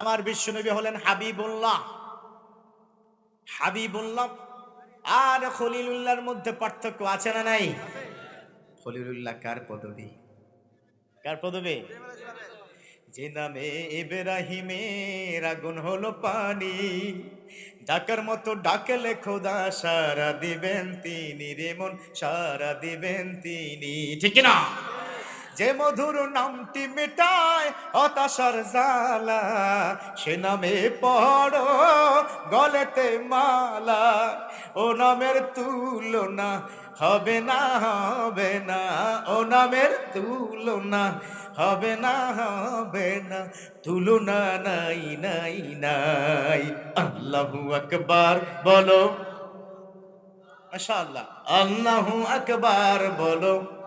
আমার বিশ্ব বিশ্বনবী হলেন হাবিবুল্লাহ। হাবিবুল্লাহ আর খলিলুল্লাহর মধ্যে পার্থক্য আছে না নাই? খলিলুল্লাহ কার পদবী? কার পদবী? যে নামে ইব্রাহিমের আগুন হলো পানি ডাকার মতো ডাকলে খোদা সারা দিবেন তিনি রেমন সারা দিবেন তিনি। ঠিক না যে মধুর নামটি মেটায় হতাশার জালা সে নামে পড়ো গলেতে মালা। ও নামের তুলনা হবে না হবে না। ও নামের তুলনা হবে না হবে না। তুলনা নাই নাই নাই। আল্লাহু আকবার, বলো। মাশাআল্লাহ। আল্লাহু আকবার, বলো।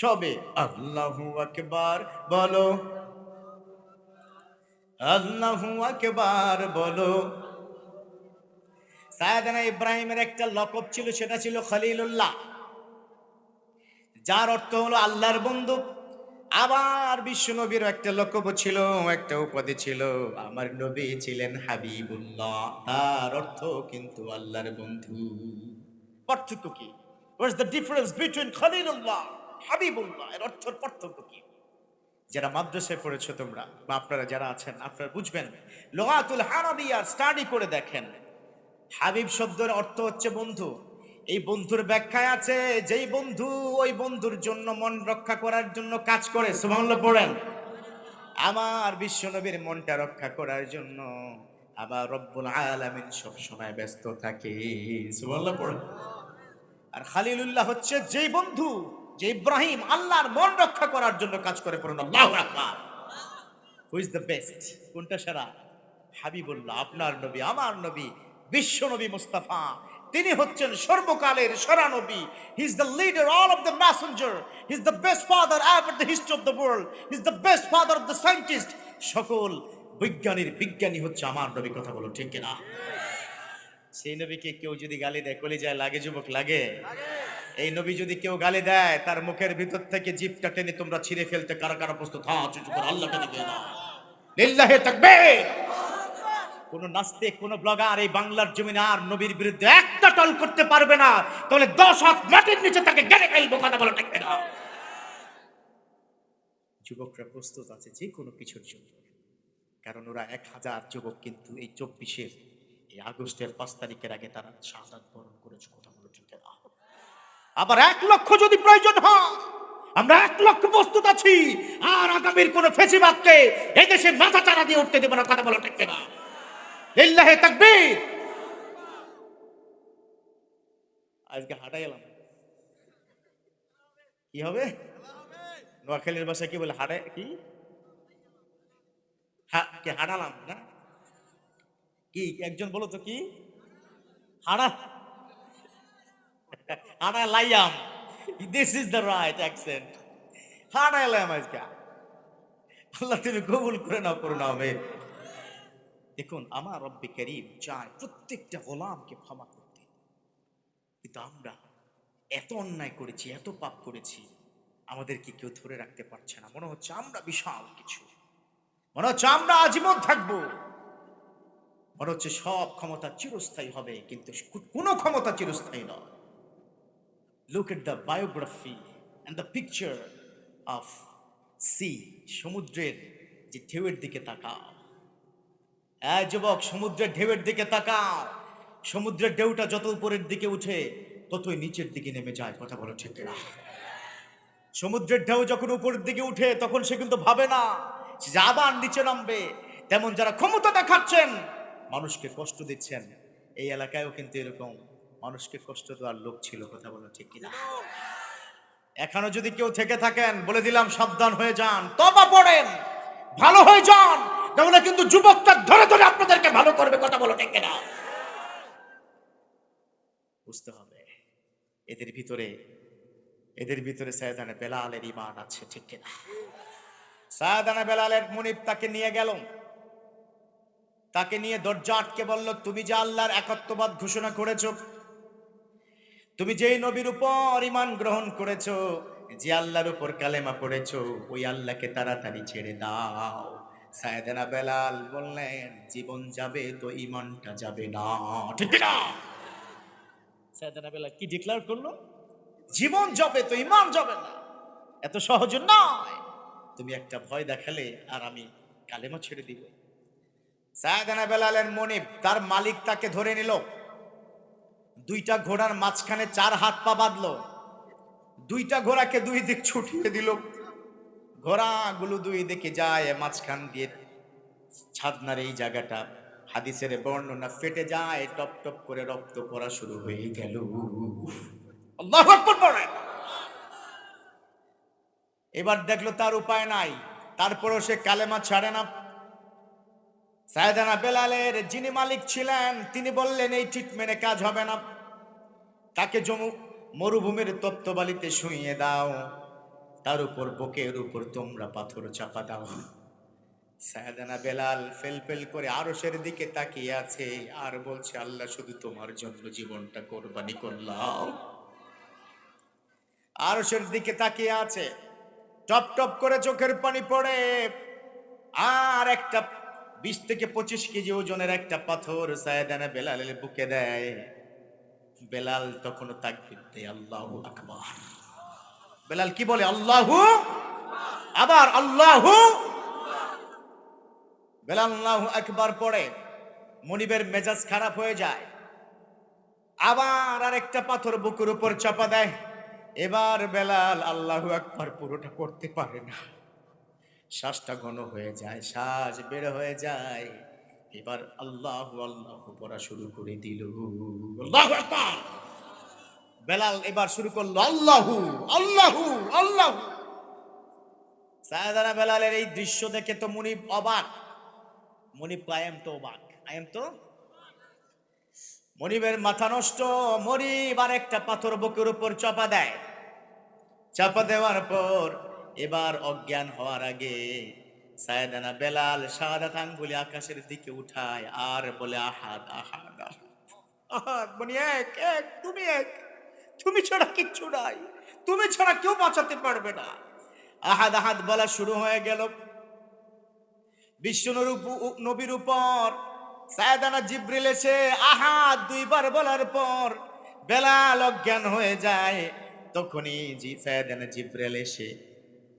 সবে আল্লাহু আকবার, বলো। আল্লাহু আকবার, বলো। সায়দানা ইব্রাহিমের একটা লকব ছিল, সেটা ছিল খলিলুল্লাহ। যার অর্থ হলো আল্লাহর বন্ধু। আবার বিশ্ব নবীর একটা লকব ছিল, একটা উপাধি ছিল। আমার নবী ছিলেন হাবিবুল্লাহ, তার অর্থ কিন্তু আল্লাহর বন্ধু। পার্থক্য কি? হোয়াটস দ্য ডিফারেন্স বিটুইন খলিলুল্লাহ হাবিবুল্লাহ, এর অর্থের পার্থক্য কি? যারা মাদ্রাসায় পড়েছো তোমরা, বা আপনারা যারা আছেন, আপনারা বুঝবেন লোহাতুল হারাবিয়ার স্টাডি করে দেখেন। হাবিব শব্দের অর্থ হচ্ছে বন্ধু। এই বন্ধুর ব্যাখ্যায় আছে, যেই বন্ধু ওই বন্ধুর জন্য মন রক্ষা করার জন্য কাজ করে। সুবহানাল্লাহ, পড়েন। আমার বিশ্বনবীর মনটা রক্ষা করার জন্য আবার রব্বুল আলামিন সব সময় ব্যস্ত থাকে। সুবহানাল্লাহ, পড়েন। আর খালিলুল্লাহ হচ্ছে যেই বন্ধু যে ইব্রাহিম আল্লাহর মন রক্ষা করার জন্য কাজ করে পড়ুন। আল্লাহু আকবার। হু ইজ দ্য বেস্ট কোনটা সেরা? হাবিবুল্লাহ, আপনার নবী, আমার নবী, বিশ্ব নবী মুস্তাফা। তিনি হচ্ছেন সর্বকালের সেরা নবী। He is the leader all of the messenger he is the best father ever the history of the world he is the best father of the scientist সকল বিজ্ঞানীর বিজ্ঞানী হচ্ছে আমার নবী, কথা বলো ঠিক কিনা? সেই নবীকে কেউ যদি গালি দেয়, কলিজায় লাগে, যুবক লাগে। এই নবী যদি কেউ গালি দেয়, তার মুখের ভিতর থেকে জিপটা টেনে তোমরা ছিঁড়ে ফেলতে কারা কারা প্রস্তুত? হ্যাঁ লিল্লাহে তাকবীর! কোন নাস্তিক, কোন ব্লগার এই বাংলার জমিনে আর নবীর বিরুদ্ধে একটা টল করতে পারবে না। তাহলে দশ হাত মাটির নিচে তাকে গেলে ফেলব, কথা বলো ঠিক না যুবকরা প্রস্তুত আছে যে কোনো কিছুর জন্য। কারণ ওরা এক হাজার যুবক, কিন্তু এই চব্বিশের, এই আগস্টের পাঁচ তারিখের আগে তারা শাহাদ বরণ করেছে আবার এক লক্ষ যদি প্রয়োজন হয়, আমরা এক লক্ষ প্রস্তুত আছি। আর আগামীর কোন ফেসিবাদকে এই দেশে মাথা চারা দিয়ে উঠতে দেবো না, কথা বলো ঠিক না লিল্লাহে তাকবীর। আজকে হাঁটাই এলাম। কি হবে? নোয়াখালীর ভাষায় কি বলে, হাঁটে কি? হাঁটালাম না? কি, একজন বলো তো কি? হাঁড়া লাইয়াম দিস ইজ দ্য রাইট হাঁড়া এলাম আজকে আল্লাহ তুমি কবুল করে করুন আমের দেখুন আমার রব্বি করিম চায় প্রত্যেকটা গোলামকে ক্ষমা করতে কিন্তু আমরা এত অন্যায় করেছি এত পাপ করেছি আমাদেরকে কেউ ধরে রাখতে পারছে না মনে হচ্ছে আমরা বিশাল কিছু মনে হচ্ছে আমরা আজীবন থাকব মনে হচ্ছে সব ক্ষমতা চিরস্থায়ী হবে কিন্তু কোনো ক্ষমতা চিরস্থায়ী নয় look at the biography and the picture of sea সমুদ্রের যে ঢেউয়ের দিকে তাকাও। হ্যাঁ যুবক, সমুদ্রের ঢেউয়ের দিকে তাকাও। সমুদ্রের ঢেউটা যত উপরের দিকে উঠে, ততই নিচের দিকে নেমে যায়, কথা বলো ঠিক না সমুদ্রের ঢেউ যখন উপরের দিকে উঠে, তখন সে কিন্তু ভাবে না যে আবার নিচে নামবে। তেমন যারা ক্ষমতা দেখাচ্ছেন, মানুষকে কষ্ট দিচ্ছেন। এই এলাকায়ও কিন্তু এরকম। মানুষকে কষ্ট দেওয়ার লোক ছিল কথা বলো ঠিক কিনা? এখনও যদি কেউ থেকে থাকেন বলে দিলাম সাবধান হয়ে যান তবা পড়েন ভালো হয়ে যান তাহলে কিন্তু যুবকটা ধরে ধরে আপনাদেরকে ভালো করবে কথা বলো ঠিক কিনা? বুঝতে হবে এদের ভিতরে এদের ভিতরে সায়দানা বেলালের ইমান আছে ঠিক কিনা? সায়দানা বেলালের মুনিব তাকে নিয়ে গেল। তাকে নিয়ে দরজা আটকে বলল তুমি যে আল্লাহর একত্ববাদ ঘোষণা করেছ তুমি যেই নবীর উপর ইমান গ্রহণ করেছ যে আল্লাহর উপর কালেমা পড়েছো ওই আল্লাহকে তাড়াতাড়ি ছেড়ে দাও। সায়দানা বেলাল বললেন জীবন যাবে তো ইমানটা যাবে না। ঠিক না সায়দানা বেলাল কি ডিক্লেয়ার করল? জীবন যাবে তো ইমান যাবে না। এত সহজ নয়। তুমি একটা ভয় দেখালে আর আমি কালেমা ছেড়ে দিব। সায়দানা বেলালের মনিব তার মালিক তাকে ধরে নিল। দুইটা ঘোড়ার মাঝখানে চার হাত পা বাঁধলো। দুইটা ঘোড়াকে দুই দিক ছুটিয়ে দিল। ঘোড়াগুলো দুই দিকে যায় মাঝখান দিয়ে ছাদনার এই জায়গাটা। হাদিসের বর্ণনা, ফেটে যায়, টপ টপ করে রক্ত পড়া শুরু হয়ে গেল। এবার দেখল তার উপায় নাই, তারপরও সে কালেমা ছাড়ে না। সায়দানা বেলালের যিনি মালিক ছিলেন, তিনি বললেন, এই ট্রিটমেন্টে কাজ হবে না। তাকে জমু, মরুভূমির তপ্তবালিতে শুইয়ে দাও। তার উপর বুকের উপর তোমরা পাথর চাপা দাও। সায়দানা বেলাল ফেল ফেল করে আরশের দিকে তাকিয়ে আছে, আর বলছে, আল্লাহ শুধু তোমার জন্য জীবনটা কোরবানি করলাম। আরশের দিকে তাকিয়ে আছে, টপ টপ করে চোখের পানি পড়ে, আর একটা বিশ থেকে পঁচিশ কেজি ওজনের একটা পাথর সায়দানা বেলালের বুকে দেয়। বেলাল তখনও তাকবির দেয়, আল্লাহু আকবার। বেলাল কি বলে? আল্লাহু আবার আল্লাহু বেলাল আল্লাহু আকবার পড়ে, মনিবের মেজাজ খারাপ হয়ে যায়। আবার আরেকটা পাথর বুকের উপর চাপা দেয়। এবার বেলাল আল্লাহু আকবার পুরোটা করতে পারে না। শ্বাসটা ঘন হয়ে যায়, শ্বাস বের হয়ে যায়। এবার আল্লাহ আল্লাহ পড়া শুরু করে দিল। বেলাল এবার শুরু করল, আল্লাহু আল্লাহু আল্লাহু। সায়দানা বেলালের এই দৃশ্য দেখে তো মুনিব অবাক। মনিব আয়াম তো অবাক আয়াম তো মনিবের মাথা নষ্ট। মনিব আর একটা পাথর বুকের উপর চাপা দেয়। চাপা দেওয়ার পর এবার অজ্ঞান হওয়ার আগে সায়দানা বেলাল শাহাদাত আঙ্গুলি আকাশের দিকে উঠায়, আর বলে, আহাদ আহাদ আহাদ। বনি এক এক, তুমি এক। তুমি ছাড়া কিচ্ছু নাই। তুমি ছাড়া কেউ বাঁচাতে পারবে না। আহাদ আহাদ বলা শুরু হয়ে গেল। বিষ্ণুর নবীর উপর সায়দানা জিব্রিল এসে আহাদ দুইবার বলার পর বেলাল অজ্ঞান হয়ে যায়। তখনই জি, সায়দানা জিব্রিল এসে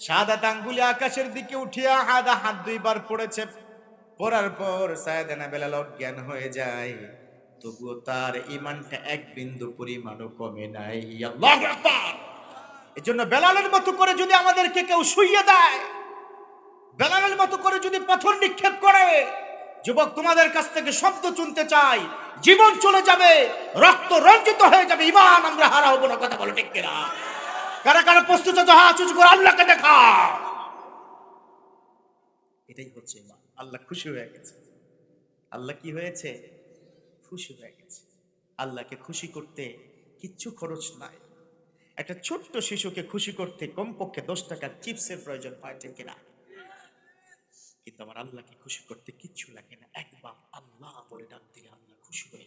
সাদাত আঙ্গুলি আকাশের দিকে উঠিয়া আহাদ হাত দুইবার পড়েছে। পড়ার পর সায়দানা বেলাল অজ্ঞান হয়ে যায়। তবুও তার ইমানটা এক বিন্দু পরিমাণও কমে নাই। আকবার! এজন্য বেলালের মতো করে যদি আমাদেরকে কেউ শুইয়ে দেয়, বেলালের মতো করে যদি পাথর নিক্ষেপ করে, যুবক তোমাদের কাছ থেকে শব্দ শুনতে চাই জীবন চলে যাবে, রক্ত রঞ্জিত হয়ে যাবে ইমান আমরা হারা হব না, কথা বলো ঠিক কিনা? কারা কারা প্রস্তুত তো হাত উঁচু করে, আল্লাহকে দেখা এটাই হচ্ছে ইমান। আল্লাহ খুশি হয়ে গেছে। আল্লাহ কি হয়েছে? খুশি হয়ে গেছে। আল্লাহকে খুশি করতে কিচ্ছু খরচ নাই। একটা ছোট্ট শিশুকে খুশি করতে কমপক্ষে দশ টাকার চিপসের প্রয়োজন হয়, ঠিক কিনা? কিন্তু আমার আল্লাহকে খুশি করতে কিচ্ছু লাগে না। একবার আল্লাহ বলে ডাক দিলে আল্লাহ খুশি হয়ে